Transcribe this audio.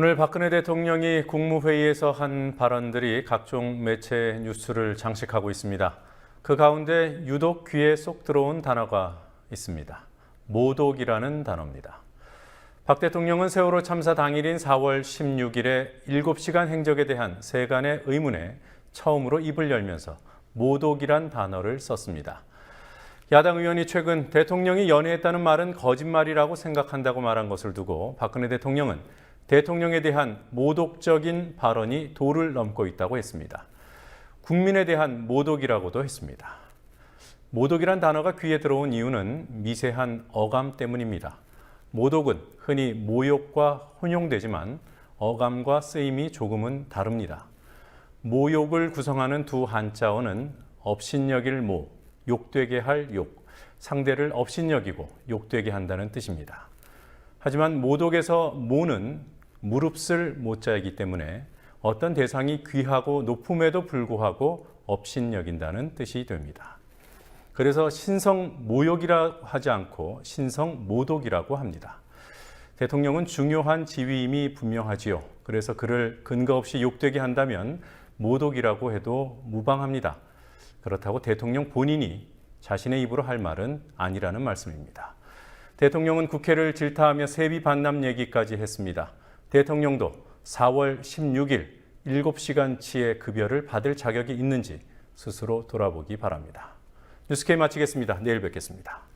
오늘 박근혜 대통령이 국무회의에서 한 발언들이 각종 매체 뉴스를 장식하고 있습니다. 그 가운데 유독 귀에 쏙 들어온 단어가 있습니다. 모독이라는 단어입니다. 박 대통령은 세월호 참사 당일인 4월 16일에 7시간 행적에 대한 세간의 의문에 처음으로 입을 열면서 모독이란 단어를 썼습니다. 야당 의원이 최근 대통령이 연애했다는 말은 거짓말이라고 생각한다고 말한 것을 두고 박근혜 대통령은 대통령에 대한 모독적인 발언이 도를 넘고 있다고 했습니다. 국민에 대한 모독이라고도 했습니다. 모독이란 단어가 귀에 들어온 이유는 미세한 어감 때문입니다. 모독은 흔히 모욕과 혼용되지만 어감과 쓰임이 조금은 다릅니다. 모욕을 구성하는 두 한자어는 업신여길 모, 욕되게 할 욕, 상대를 업신여기고 욕되게 한다는 뜻입니다. 하지만 모독에서 모는 무릅쓸 모자이기 때문에 어떤 대상이 귀하고 높음에도 불구하고 업신여긴다는 뜻이 됩니다. 그래서 신성 모욕이라 하지 않고 신성 모독이라고 합니다. 대통령은 중요한 지위임이 분명하지요. 그래서 그를 근거 없이 욕되게 한다면 모독이라고 해도 무방합니다. 그렇다고 대통령 본인이 자신의 입으로 할 말은 아니라는 말씀입니다. 대통령은 국회를 질타하며 세비 반납 얘기까지 했습니다. 대통령도 4월 16일 7시간치의 급여를 받을 자격이 있는지 스스로 돌아보기 바랍니다. 뉴스케이 마치겠습니다. 내일 뵙겠습니다.